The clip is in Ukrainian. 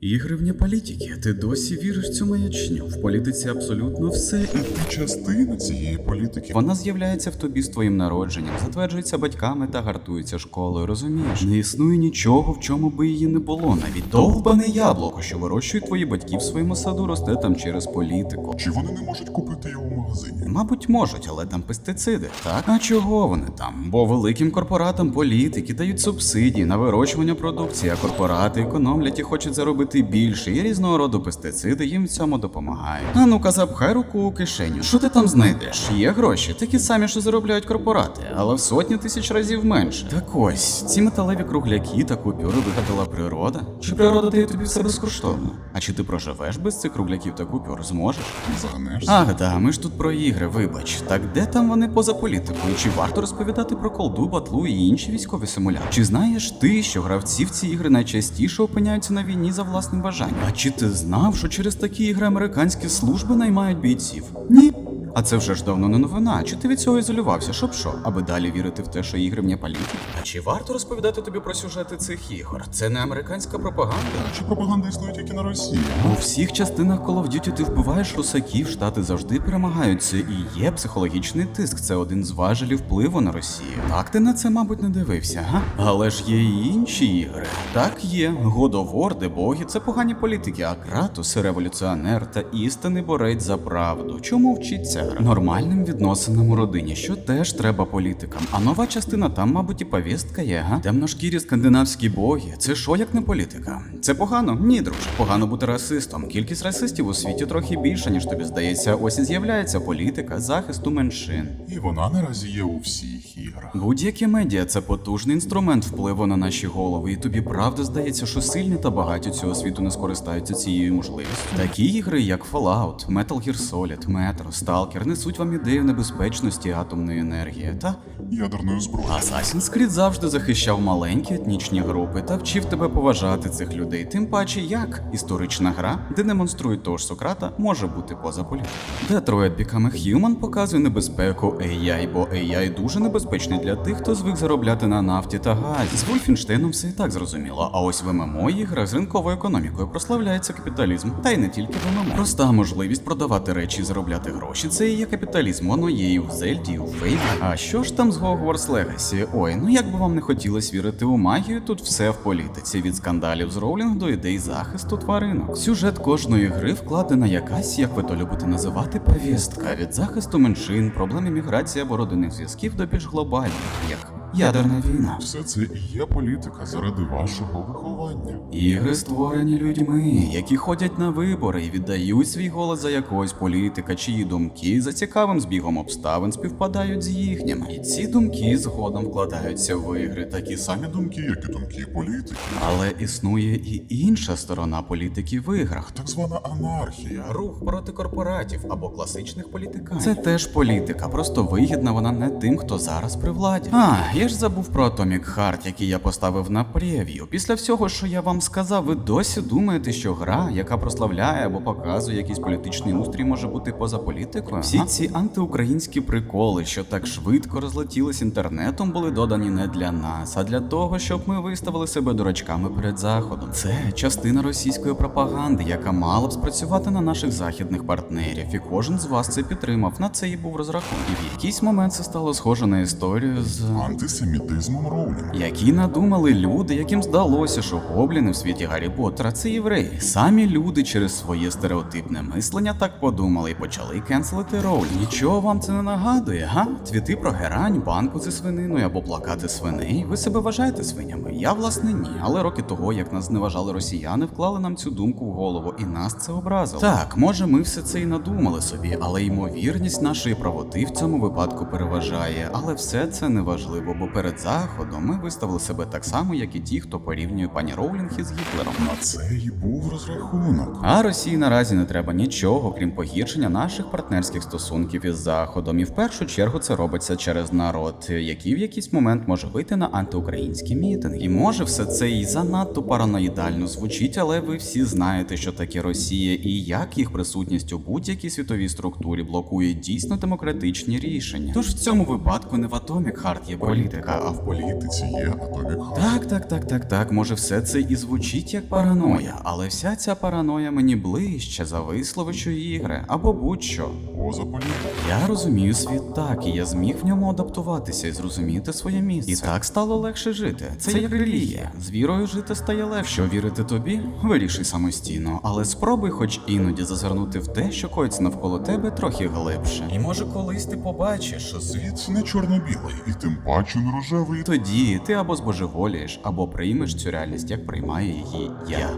Ігри вне політики. Ти досі віриш в цю маячню. В політиці абсолютно все, і Ти частина цієї політики. вона з'являється в тобі з твоїм народженням, затверджується батьками та гартується школою. Розумієш? Не існує нічого, в чому би її не було. Навіть довбане яблуко, що вирощують твої батьки в своєму саду, росте там через політику. Чи вони не можуть купити його в магазині? Мабуть, можуть, але там пестициди. Так? А чого вони там? Бо великим корпоратам політики дають субсидії на вирощування продукції, а корпорати економлять і хочуть заробити більше, і різного роду пестициди їм в цьому допомагають. А ну-ка, запхай руку у кишеню. Що ти там знайдеш? Є гроші, такі самі, що заробляють корпорати, але в сотні тисяч разів менше. Так ось, ці металеві кругляки та купюри вигадала природа. Чи природа дає тобі все безкоштовно? А чи ти проживеш без цих кругляків та купюр? Зможеш? Загнешся? Ах, да, ми ж тут про ігри, вибач. Так де там вони поза політикою? Чи варто розповідати про колду, батлу і інші військові симуляри? Чи знаєш ти, що гравці в ці ігри найчастіше опиняються на війні за власним бажанням? А чи ти знав, що через такі ігри американські служби наймають бійців? Ні. А це вже ж давно не новина. Чи ти від цього ізолювався? Щоб що? Аби далі вірити в те, що ігри вне політики? А чи варто розповідати тобі про сюжети цих ігор? Це не американська пропаганда? Чи пропаганда існує тільки на Росії? У всіх частинах Call of Duty ти вбиваєш русаків, штати завжди перемагаються, і є психологічний тиск. Це один з важелів впливу на Росію. Так ти на це, мабуть, не дивився, га? Але ж є і інші ігри. Так є. God of War, де боги це погані політики, а Кратос революціонер та істинний борець за правду. Чому вчиться гра? Нормальним відносинам у родині, що теж треба політикам. А нова частина там, мабуть, і повістка є, га? Темношкірі скандинавські боги. Це що як не політика? Це погано? Ні, друже. Погано бути расистом. Кількість расистів у світі трохи більша, ніж тобі здається. Ось і з'являється політика захисту меншин. І вона наразі є у всіх іграх. Будь-які медіа це потужний інструмент впливу на наші голови, і тобі правда здається, що сильні та багаті цього світу не скористаються цією можливістю. Такі ігри, як Fallout, Metal Gear Solid, Metro, Stalker, несуть вам ідею небезпечності атомної енергії. Та Ядерною зброєю. Assassin's Creed завжди захищав маленькі етнічні групи та вчив тебе поважати цих людей. Тим паче, як історична гра, де демонструють того ж Сократа, може бути поза політикою. Detroit Become Human показує небезпеку AI, бо AI дуже небезпечний для тих, хто звик заробляти на нафті та газі. З Вольфенштейном все і так зрозуміло. А ось в ММО іграх з ринковою економікою прославляється капіталізм, та й не тільки в ММО. Проста можливість продавати речі і заробляти гроші. Це і є капіталізм. Воно є і в Зельді, і у Фейві. А що ж там з Hogwarts Legacy? Ой, ну як би вам не хотілося вірити у магію, тут все в політиці від скандалів з Роулінг до ідей захисту тваринок. Сюжет кожної гри вкладена якась, як ви то любите називати, повістка від захисту меншин, проблем імміграції або родинних зв'язків до більш глобальних, як ядерна війна. Все це і є політика заради вашого виховання. Ігри створені людьми, які ходять на вибори і віддають свій голос за якогось політика, чиї думки за цікавим збігом обставин співпадають з їхніми. І ці думки згодом вкладаються в ігри, такі самі думки, як і думки політики. але існує і інша сторона політики в іграх. Так звана анархія. Рух проти корпоратів або класичних політиканів. Це теж політика, просто вигідна вона не тим, хто зараз при владі. А, я ж забув про Atomic Heart, який я поставив на прев'ю. Після всього, що я вам сказав, ви досі думаєте, що гра, яка прославляє або показує якийсь політичний устрій, може бути поза політикою? Всі ці антиукраїнські приколи, що так швидко розлетілись інтернетом, були додані не для нас, а для того, щоб ми виставили себе дурачками перед заходом. Це частина російської пропаганди, яка мала б спрацювати на наших західних партнерів, і кожен з вас це підтримав. На це і був розрахунок. І в якийсь момент це стало схоже на історію з. Антисемітизмом Роулінг. Які надумали люди, яким здалося, що гобліни в світі Гаррі Поттера це євреї. Самі люди через своє стереотипне мислення так подумали і почали кенселити роль. Нічого вам це не нагадує, га? Твіти про герань, банку зі свининою або плакати свиней. Ви себе вважаєте свинями? Я власне ні. Але роки того, як нас зневажали росіяни, вклали нам цю думку в голову, і нас це образило. Так, може, ми все це і надумали собі, але ймовірність нашої правоти в цьому випадку переважає. Але все це не важливо, бо перед заходом ми виставили себе так само, як і ті, хто порівнює пані Роулінг із Гітлером. На це і був розрахунок. А Росії наразі не треба нічого, крім погіршення наших партнерських стосунків із Заходом. І в першу чергу це робиться через народ, який в якийсь момент може вийти на антиукраїнські мітинги. І може все це і занадто параноїдально звучить, але ви всі знаєте, що таке Росія і як їх присутність у будь-якій світовій структурі блокує дійсно демократичні рішення. Тож в цьому випадку не в Atomic Heart є політика. Політика, а в політиці. Є Heart. Так, так, так, так, так. Може, все це і звучить як параноя, але вся ця параноя мені ближче за висловичу ігри або будь-що. Поза політикою. Я розумію світ так, і я зміг в ньому адаптуватися і зрозуміти своє місце. І так стало легше жити. Це, як релігія. З вірою жити стає легше. Що вірити тобі? Вирішуй самостійно, але спробуй хоч іноді зазирнути в те, що коїться навколо тебе трохи глибше. І може колись ти побачиш, що Світ не чорно-білий, і тим паче не рожевий. тоді ти або збожеволієш, або приймеш цю реальність, як приймає її я.